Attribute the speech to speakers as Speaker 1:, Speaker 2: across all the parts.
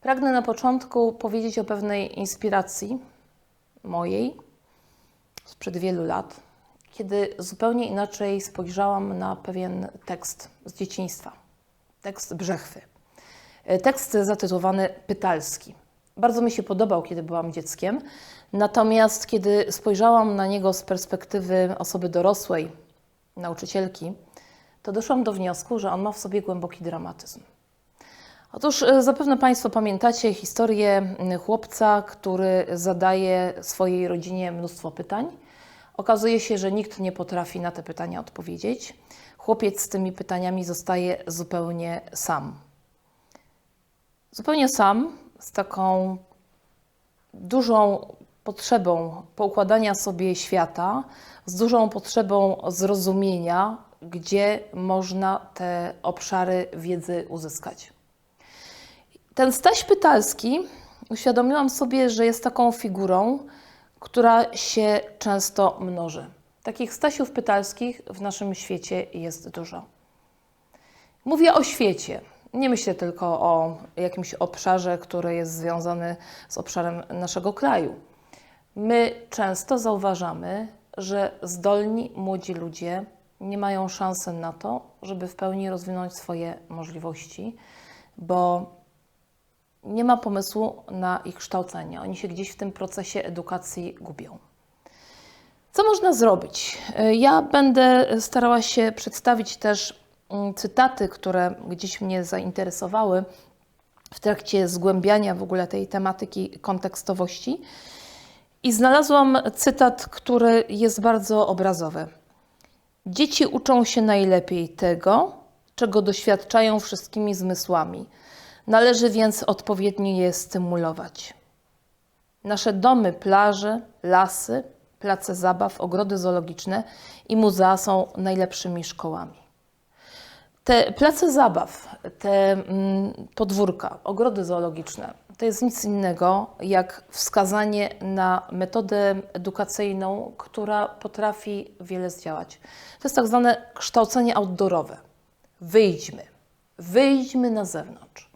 Speaker 1: Pragnę na początku powiedzieć o pewnej inspiracji mojej sprzed wielu lat, kiedy zupełnie inaczej spojrzałam na pewien tekst z dzieciństwa. Tekst Brzechwy. Tekst zatytułowany Pytalski. Bardzo mi się podobał, kiedy byłam dzieckiem, natomiast kiedy spojrzałam na niego z perspektywy osoby dorosłej, nauczycielki, to doszłam do wniosku, że on ma w sobie głęboki dramatyzm. Otóż e, zapewne Państwo pamiętacie historię chłopca, który zadaje swojej rodzinie mnóstwo pytań. Okazuje się, że nikt nie potrafi na te pytania odpowiedzieć. Chłopiec z tymi pytaniami zostaje zupełnie sam. Zupełnie sam, z taką dużą potrzebą poukładania sobie świata, z dużą potrzebą zrozumienia, gdzie można te obszary wiedzy uzyskać. Ten Staś Pytalski uświadomiłam sobie, że jest taką figurą, która się często mnoży. Takich Stasiów Pytalskich w naszym świecie jest dużo. Mówię o świecie. Nie myślę tylko o jakimś obszarze, który jest związany z obszarem naszego kraju. My często zauważamy, że zdolni młodzi ludzie nie mają szansy na to, żeby w pełni rozwinąć swoje możliwości, bo nie ma pomysłu na ich kształcenie. Oni się gdzieś w tym procesie edukacji gubią. Co można zrobić? Ja będę starała się przedstawić też mm, cytaty, które gdzieś mnie zainteresowały w trakcie zgłębiania w ogóle tej tematyki kontekstowości. I znalazłam cytat, który jest bardzo obrazowy. Dzieci uczą się najlepiej tego, czego doświadczają wszystkimi zmysłami. Należy więc odpowiednio je stymulować. Nasze domy, plaże, lasy, place zabaw, ogrody zoologiczne i muzea są najlepszymi szkołami. Te place zabaw, te mm, podwórka, ogrody zoologiczne to jest nic innego jak wskazanie na metodę edukacyjną, która potrafi wiele zdziałać. To jest tak zwane kształcenie outdoorowe. Wyjdźmy, wyjdźmy na zewnątrz,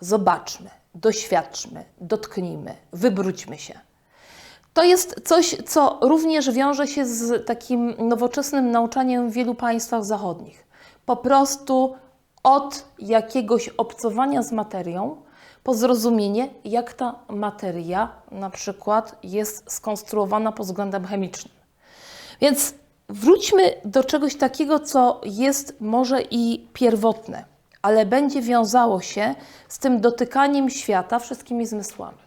Speaker 1: zobaczmy, doświadczmy, dotknijmy, wybróćmy się. To jest coś, co również wiąże się z takim nowoczesnym nauczaniem w wielu państwach zachodnich. Po prostu od jakiegoś obcowania z materią, po zrozumienie, jak ta materia na przykład jest skonstruowana pod względem chemicznym. Więc wróćmy do czegoś takiego, co jest może i pierwotne, ale będzie wiązało się z tym dotykaniem świata wszystkimi zmysłami.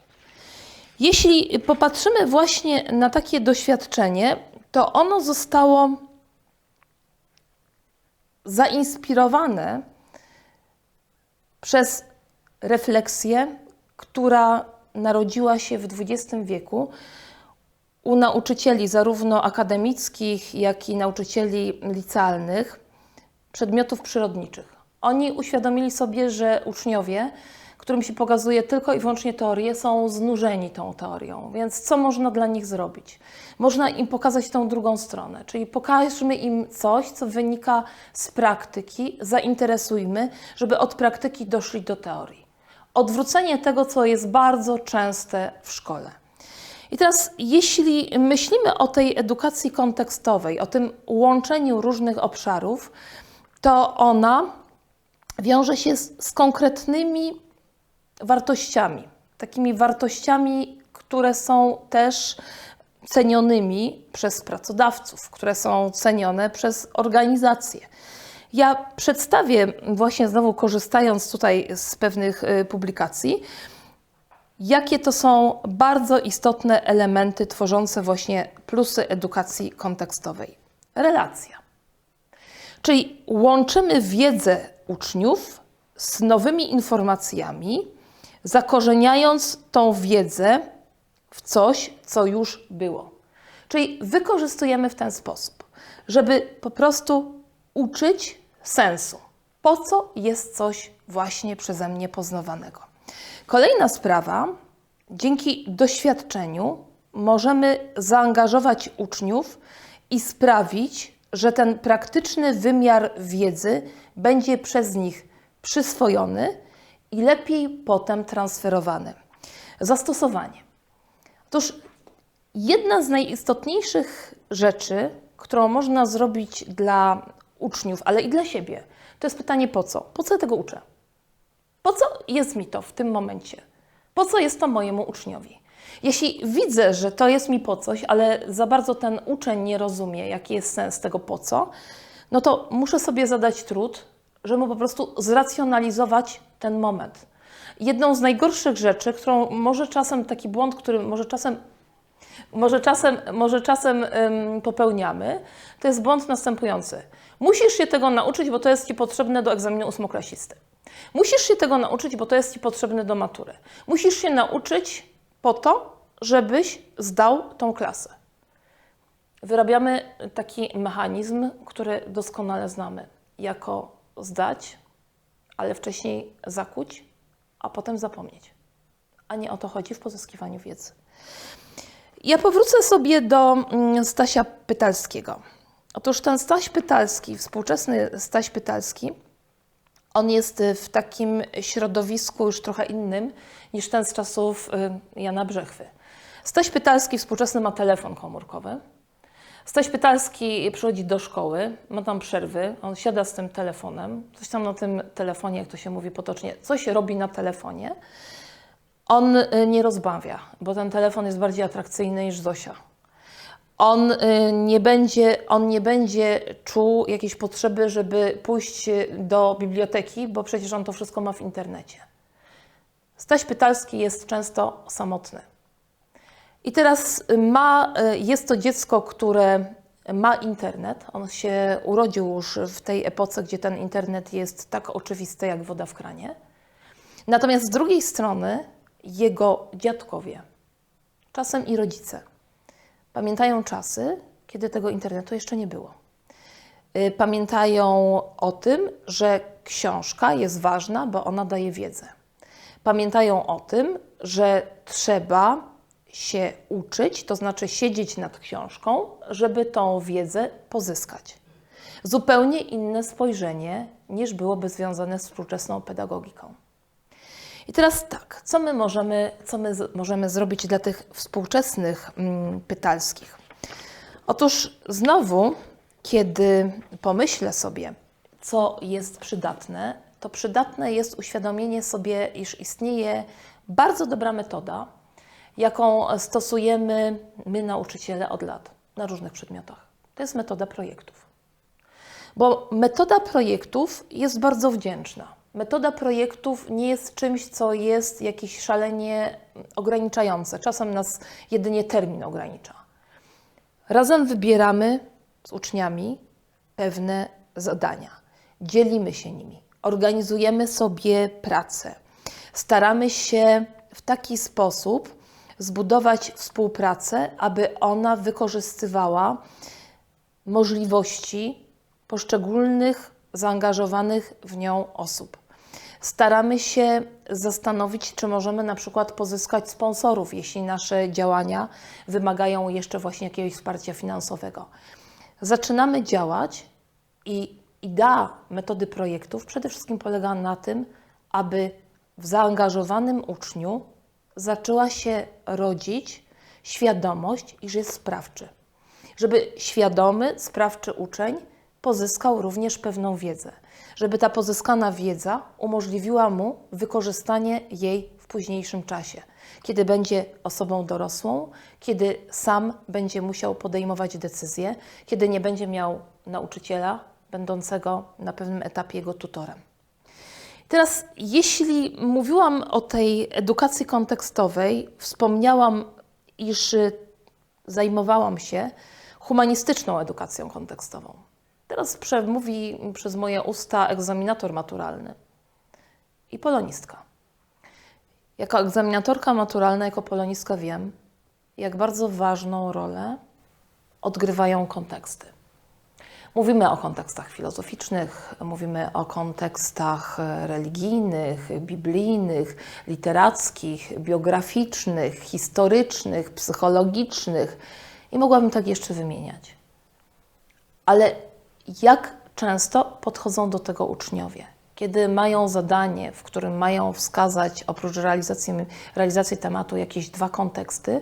Speaker 1: Jeśli popatrzymy właśnie na takie doświadczenie, to ono zostało zainspirowane przez refleksję, która narodziła się w XX wieku u nauczycieli, zarówno akademickich, jak i nauczycieli licealnych, przedmiotów przyrodniczych. Oni uświadomili sobie, że uczniowie, którym się pokazuje tylko i wyłącznie teorię, są znużeni tą teorią. Więc co można dla nich zrobić? Można im pokazać tą drugą stronę, czyli pokażmy im coś, co wynika z praktyki, zainteresujmy, żeby od praktyki doszli do teorii. Odwrócenie tego, co jest bardzo częste w szkole. I teraz, jeśli myślimy o tej edukacji kontekstowej, o tym łączeniu różnych obszarów, to ona wiąże się z, z konkretnymi wartościami, takimi wartościami, które są też cenionymi przez pracodawców, które są cenione przez organizacje. Ja przedstawię, właśnie znowu korzystając tutaj z pewnych y, publikacji, jakie to są bardzo istotne elementy tworzące właśnie plusy edukacji kontekstowej. Relacja. Czyli łączymy wiedzę uczniów z nowymi informacjami, zakorzeniając tą wiedzę w coś, co już było. Czyli wykorzystujemy w ten sposób, żeby po prostu uczyć sensu. Po co jest coś właśnie przeze mnie poznawanego? Kolejna sprawa, dzięki doświadczeniu możemy zaangażować uczniów i sprawić, że ten praktyczny wymiar wiedzy będzie przez nich przyswojony i lepiej potem transferowany. Zastosowanie. Otóż jedna z najistotniejszych rzeczy, którą można zrobić dla uczniów, ale i dla siebie, to jest pytanie po co? Po co ja tego uczę? Po co jest mi to w tym momencie? Po co jest to mojemu uczniowi? Jeśli widzę, że to jest mi po coś, ale za bardzo ten uczeń nie rozumie, jaki jest sens tego po co, no to muszę sobie zadać trud, żeby mu po prostu zracjonalizować ten moment. Jedną z najgorszych rzeczy, którą może czasem taki błąd, który może czasem może czasem, może czasem ym, popełniamy, to jest błąd następujący. Musisz się tego nauczyć, bo to jest Ci potrzebne do egzaminu ósmoklasisty. Musisz się tego nauczyć, bo to jest Ci potrzebne do matury. Musisz się nauczyć po to, żebyś zdał tą klasę. Wyrabiamy taki mechanizm, który doskonale znamy, jako zdać, ale wcześniej zakuć, a potem zapomnieć. A nie o to chodzi w pozyskiwaniu wiedzy. Ja powrócę sobie do mm, Stasia Pytalskiego. Otóż ten Staś Pytalski, współczesny Staś Pytalski, on jest w takim środowisku już trochę innym niż ten z czasów y, Jana Brzechwy. Staś Pytalski współczesny ma telefon komórkowy. Staś Pytalski przychodzi do szkoły, ma tam przerwy, on siada z tym telefonem, coś tam na tym telefonie, jak to się mówi potocznie, coś robi na telefonie. On y, nie rozbawia, bo ten telefon jest bardziej atrakcyjny niż Zosia. On y, nie będzie, on nie będzie czuł jakiejś potrzeby, żeby pójść do biblioteki, bo przecież on to wszystko ma w internecie. Staś Pytalski jest często samotny. I teraz ma, y, jest to dziecko, które ma internet. On się urodził już w tej epoce, gdzie ten internet jest tak oczywisty jak woda w kranie. Natomiast z drugiej strony jego dziadkowie, czasem i rodzice, pamiętają czasy, kiedy tego internetu jeszcze nie było. Y, pamiętają o tym, że książka jest ważna, bo ona daje wiedzę. Pamiętają o tym, że trzeba się uczyć, to znaczy siedzieć nad książką, żeby tą wiedzę pozyskać. Zupełnie inne spojrzenie niż byłoby związane z współczesną pedagogiką. I teraz tak, co my możemy, co my możemy zrobić dla tych współczesnych mm, pytalskich? Otóż znowu, kiedy pomyślę sobie, co jest przydatne, to przydatne jest uświadomienie sobie, iż istnieje bardzo dobra metoda, jaką stosujemy my, nauczyciele, od lat na różnych przedmiotach. To jest metoda projektów. Bo metoda projektów jest bardzo wdzięczna. Metoda projektów nie jest czymś, co jest jakieś szalenie ograniczające. Czasem nas jedynie termin ogranicza. Razem wybieramy z uczniami pewne zadania, dzielimy się nimi, organizujemy sobie pracę, staramy się w taki sposób zbudować współpracę, aby ona wykorzystywała możliwości poszczególnych zaangażowanych w nią osób. Staramy się zastanowić, czy możemy na przykład pozyskać sponsorów, jeśli nasze działania wymagają jeszcze właśnie jakiegoś wsparcia finansowego. Zaczynamy działać i idea metody projektów przede wszystkim polega na tym, aby w zaangażowanym uczniu zaczęła się rodzić świadomość, iż jest sprawczy. Żeby świadomy, sprawczy uczeń pozyskał również pewną wiedzę żeby ta pozyskana wiedza umożliwiła mu wykorzystanie jej w późniejszym czasie, kiedy będzie osobą dorosłą, kiedy sam będzie musiał podejmować decyzje, kiedy nie będzie miał nauczyciela będącego na pewnym etapie jego tutorem. Teraz, jeśli mówiłam o tej edukacji kontekstowej, wspomniałam, iż zajmowałam się humanistyczną edukacją kontekstową. Teraz przemówi przez moje usta egzaminator maturalny i polonistka. Jako egzaminatorka maturalna, jako polonistka wiem, jak bardzo ważną rolę odgrywają konteksty. Mówimy o kontekstach filozoficznych, mówimy o kontekstach religijnych, biblijnych, literackich, biograficznych, historycznych, psychologicznych i mogłabym tak jeszcze wymieniać. Ale jak często podchodzą do tego uczniowie, kiedy mają zadanie, w którym mają wskazać oprócz realizacji, realizacji tematu jakieś dwa konteksty,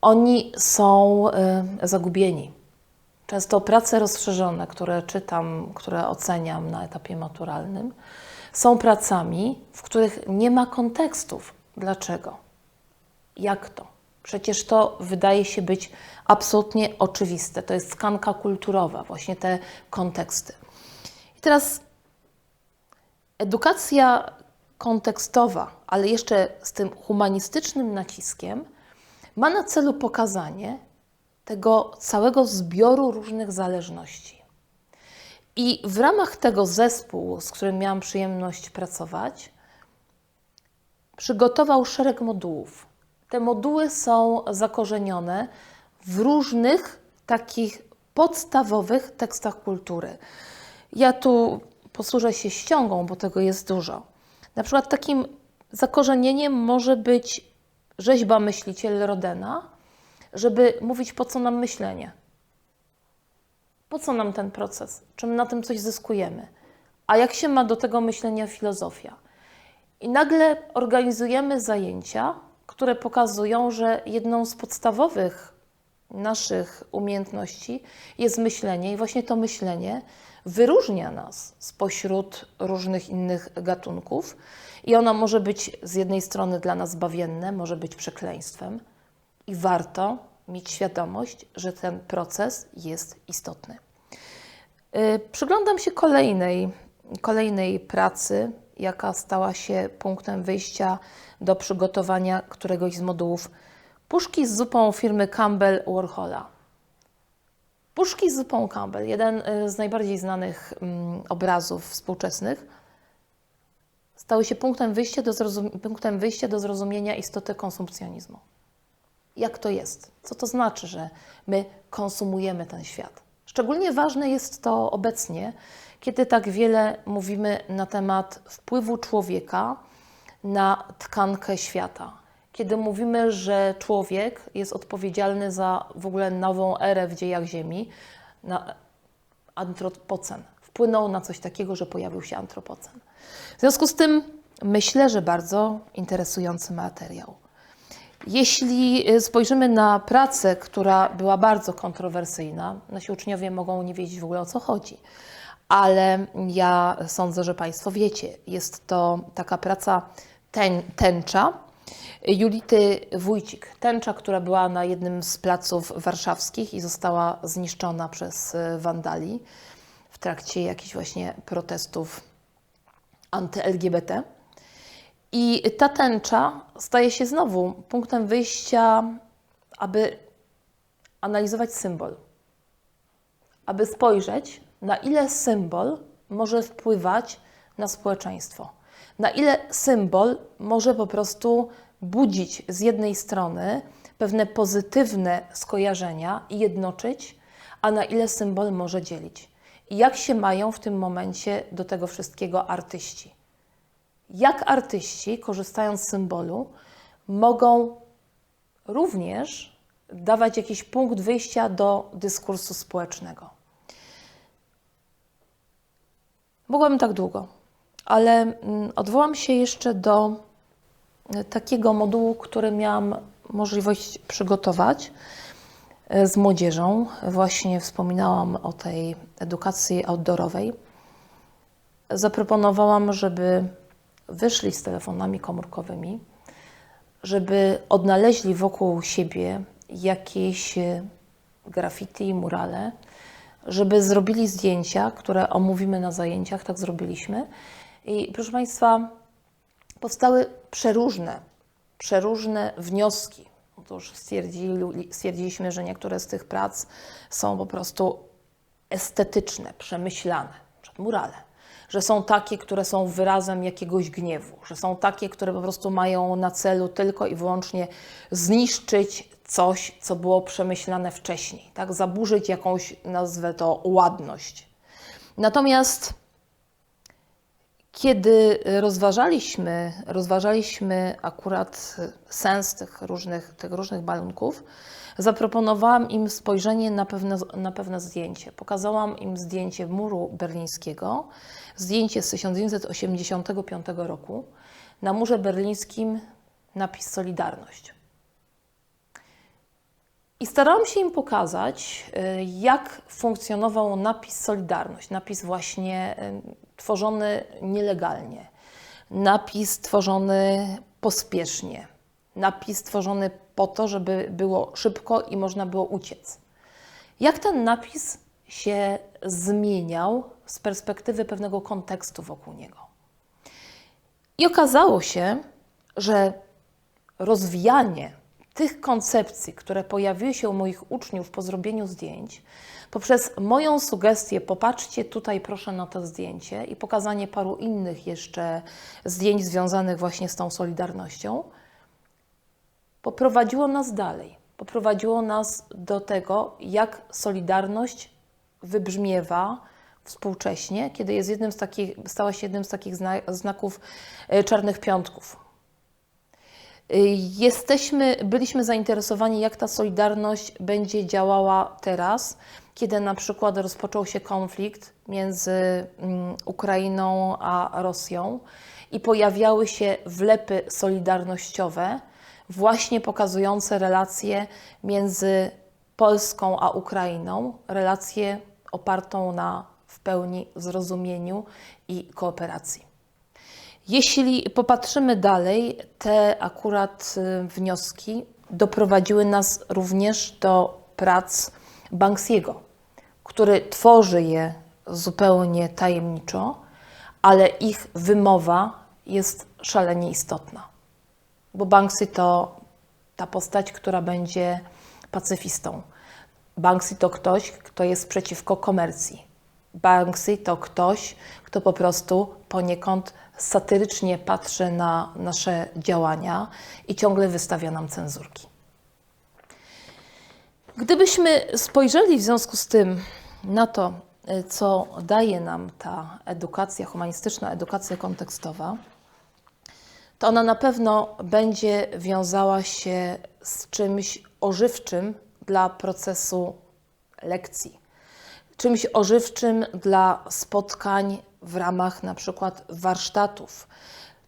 Speaker 1: oni są y, zagubieni. Często prace rozszerzone, które czytam, które oceniam na etapie maturalnym, są pracami, w których nie ma kontekstów. Dlaczego? Jak to? Przecież to wydaje się być absolutnie oczywiste. To jest tkanka kulturowa, właśnie te konteksty. I teraz edukacja kontekstowa, ale jeszcze z tym humanistycznym naciskiem, ma na celu pokazanie tego całego zbioru różnych zależności. I w ramach tego zespołu, z którym miałam przyjemność pracować, przygotował szereg modułów. Te moduły są zakorzenione w różnych takich podstawowych tekstach kultury. Ja tu posłużę się ściągą, bo tego jest dużo. Na przykład takim zakorzenieniem może być rzeźba myśliciel Rodena, żeby mówić, po co nam myślenie. Po co nam ten proces? Czym na tym coś zyskujemy? A jak się ma do tego myślenia filozofia? I nagle organizujemy zajęcia, które pokazują, że jedną z podstawowych naszych umiejętności jest myślenie, i właśnie to myślenie wyróżnia nas spośród różnych innych gatunków. I ono może być z jednej strony dla nas bawienne, może być przekleństwem, i warto mieć świadomość, że ten proces jest istotny. Y, przyglądam się kolejnej, kolejnej pracy, jaka stała się punktem wyjścia do przygotowania któregoś z modułów puszki z zupą firmy Campbell Warhola. Puszki z zupą Campbell, jeden y, z najbardziej znanych mm, obrazów współczesnych, stały się punktem wyjścia do, punktem wyjścia do zrozumienia istoty konsumpcjonizmu. Jak to jest? Co to znaczy, że my konsumujemy ten świat? Szczególnie ważne jest to obecnie, kiedy tak wiele mówimy na temat wpływu człowieka na tkankę świata. Kiedy mówimy, że człowiek jest odpowiedzialny za w ogóle nową erę w dziejach Ziemi, na antropocen. Wpłynął na coś takiego, że pojawił się antropocen. W związku z tym myślę, że bardzo interesujący materiał. Jeśli y, spojrzymy na pracę, która była bardzo kontrowersyjna, nasi uczniowie mogą nie wiedzieć w ogóle o co chodzi, ale ja sądzę, że Państwo wiecie. Jest to taka praca ten, tęcza Julity Wójcik. Tęcza, która była na jednym z placów warszawskich i została zniszczona przez y, wandali w trakcie jakichś właśnie protestów anty-LGBT. I ta tęcza staje się znowu punktem wyjścia, aby analizować symbol, aby spojrzeć, na ile symbol może wpływać na społeczeństwo, na ile symbol może po prostu budzić z jednej strony pewne pozytywne skojarzenia i jednoczyć, a na ile symbol może dzielić. I jak się mają w tym momencie do tego wszystkiego artyści jak artyści, korzystając z symbolu, mogą również dawać jakiś punkt wyjścia do dyskursu społecznego. Mogłabym tak długo, ale mm, odwołam się jeszcze do e, takiego modułu, który miałam możliwość przygotować e, z młodzieżą. Właśnie wspominałam o tej edukacji outdoorowej. Zaproponowałam, żeby wyszli z telefonami komórkowymi, żeby odnaleźli wokół siebie jakieś e, graffiti, murale, żeby zrobili zdjęcia, które omówimy na zajęciach, tak zrobiliśmy. I proszę Państwa, powstały przeróżne, przeróżne wnioski. Otóż stwierdzili, stwierdziliśmy, że niektóre z tych prac są po prostu estetyczne, przemyślane, przed murale że są takie, które są wyrazem jakiegoś gniewu, że są takie, które po prostu mają na celu tylko i wyłącznie zniszczyć coś, co było przemyślane wcześniej, tak? zaburzyć jakąś, nazwę to, ładność. Natomiast Kiedy rozważaliśmy, rozważaliśmy akurat sens tych różnych, tych różnych balunków, zaproponowałam im spojrzenie na pewne, na pewne zdjęcie. Pokazałam im zdjęcie muru berlińskiego, zdjęcie z 1985 roku. Na murze berlińskim napis Solidarność. I starałam się im pokazać, y, jak funkcjonował napis Solidarność, napis właśnie y, tworzony nielegalnie, napis tworzony pospiesznie, napis tworzony po to, żeby było szybko i można było uciec. Jak ten napis się zmieniał z perspektywy pewnego kontekstu wokół niego. I okazało się, że rozwijanie tych koncepcji, które pojawiły się u moich uczniów po zrobieniu zdjęć, poprzez moją sugestię, popatrzcie tutaj proszę na to zdjęcie i pokazanie paru innych jeszcze zdjęć związanych właśnie z tą Solidarnością, poprowadziło nas dalej. Poprowadziło nas do tego, jak Solidarność wybrzmiewa współcześnie, kiedy jest jednym z takich, stała się jednym z takich znaków e, czarnych piątków Jesteśmy, byliśmy zainteresowani, jak ta solidarność będzie działała teraz, kiedy na przykład rozpoczął się konflikt między mm, Ukrainą a Rosją i pojawiały się wlepy solidarnościowe, właśnie pokazujące relacje między Polską a Ukrainą, relację opartą na w pełni zrozumieniu i kooperacji. Jeśli popatrzymy dalej, te akurat y, wnioski doprowadziły nas również do prac Banksiego, który tworzy je zupełnie tajemniczo, ale ich wymowa jest szalenie istotna. Bo Banksy to ta postać, która będzie pacyfistą. Banksy to ktoś, kto jest przeciwko komercji. Banksy to ktoś, kto po prostu poniekąd satyrycznie patrzy na nasze działania i ciągle wystawia nam cenzurki. Gdybyśmy spojrzeli w związku z tym na to, co daje nam ta edukacja humanistyczna, edukacja kontekstowa, to ona na pewno będzie wiązała się z czymś ożywczym dla procesu lekcji, czymś ożywczym dla spotkań w ramach na przykład warsztatów,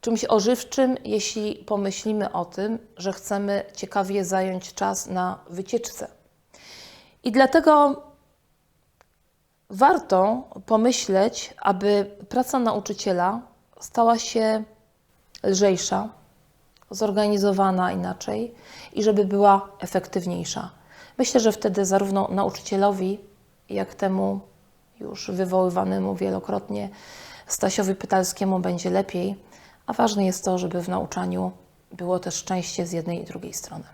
Speaker 1: czymś ożywczym, jeśli pomyślimy o tym, że chcemy ciekawie zająć czas na wycieczce. I dlatego warto pomyśleć, aby praca nauczyciela stała się lżejsza, zorganizowana inaczej i żeby była efektywniejsza. Myślę, że wtedy zarówno nauczycielowi, jak temu już wywoływanemu wielokrotnie Stasiowi Pytalskiemu będzie lepiej, a ważne jest to, żeby w nauczaniu było też szczęście z jednej i drugiej strony.